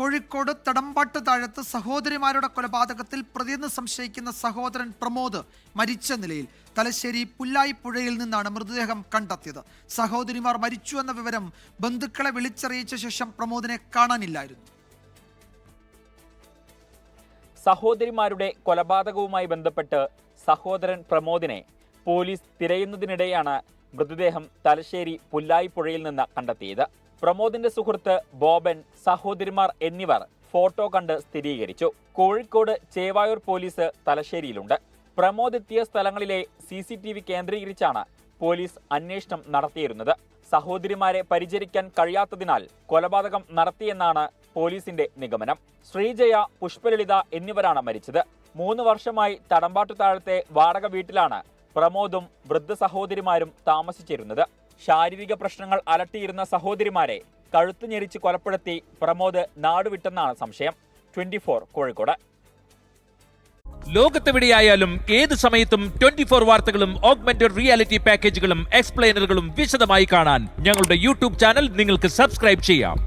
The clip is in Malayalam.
കോഴിക്കോട് തടമ്പാട്ട് താഴത്ത് സഹോദരിമാരുടെ കൊലപാതകത്തിൽ പ്രതിയെന്ന് സംശയിക്കുന്ന സഹോദരൻ പ്രമോദ് മരിച്ച നിലയിൽ തലശ്ശേരി പുല്ലായി പുഴയിൽ നിന്നാണ് മൃതദേഹം കണ്ടെത്തിയത്. സഹോദരിമാർ മരിച്ചു എന്ന വിവരം ബന്ധുക്കളെ വിളിച്ചറിയിച്ച ശേഷം പ്രമോദിനെ കാണാനില്ലായിരുന്നു. സഹോദരിമാരുടെ കൊലപാതകവുമായി ബന്ധപ്പെട്ട് സഹോദരൻ പ്രമോദിനെ പോലീസ് തിരയുന്നതിനിടെയാണ് മൃതദേഹം തലശ്ശേരി പുല്ലായിപ്പുഴയിൽ നിന്ന് കണ്ടെത്തിയത്. പ്രമോദിന്റെ സുഹൃത്ത് ബോബൻ സഹോദരിമാർ എന്നിവർ ഫോട്ടോ കണ്ട് സ്ഥിരീകരിച്ചു. കോഴിക്കോട് ചേവായൂർ പോലീസ് തലശ്ശേരിയിലുണ്ട്. പ്രമോദ് എത്തിയ സ്ഥലങ്ങളിലെ സി സി ടി വി കേന്ദ്രീകരിച്ചാണ് പോലീസ് അന്വേഷണം നടത്തിയിരുന്നത്. സഹോദരിമാരെ പരിചരിക്കാൻ കഴിയാത്തതിനാൽ കൊലപാതകം നടത്തിയെന്നാണ് പോലീസിന്റെ നിഗമനം. ശ്രീജയ പുഷ്പലളിത എന്നിവരാണ് മരിച്ചത്. മൂന്ന് വർഷമായി തടമ്പാട്ടു താഴത്തെ വാടക വീട്ടിലാണ് പ്രമോദും വൃദ്ധ സഹോദരിമാരും താമസിച്ചിരുന്നത്. ശാരീരിക പ്രശ്നങ്ങൾ അലട്ടിയിരുന്ന സഹോദരിമാരെ കഴുത്ത് ഞെരിച്ച് കൊലപ്പെടുത്തി പ്രമോദ് നാടുവിട്ടെന്നാണ് സംശയം. Twenty four Kozhikode. ലോകത്തെവിടെയായാലും ഏത് സമയത്തും ട്വന്റി ഫോർ വാർത്തകളും ഓഗ്മെന്റഡ് റിയാലിറ്റി പാക്കേജുകളും എക്സ്പ്ലെയിനറുകളും വിശദമായി കാണാൻ ഞങ്ങളുടെ യൂട്യൂബ് ചാനൽ നിങ്ങൾക്ക് സബ്സ്ക്രൈബ് ചെയ്യാം.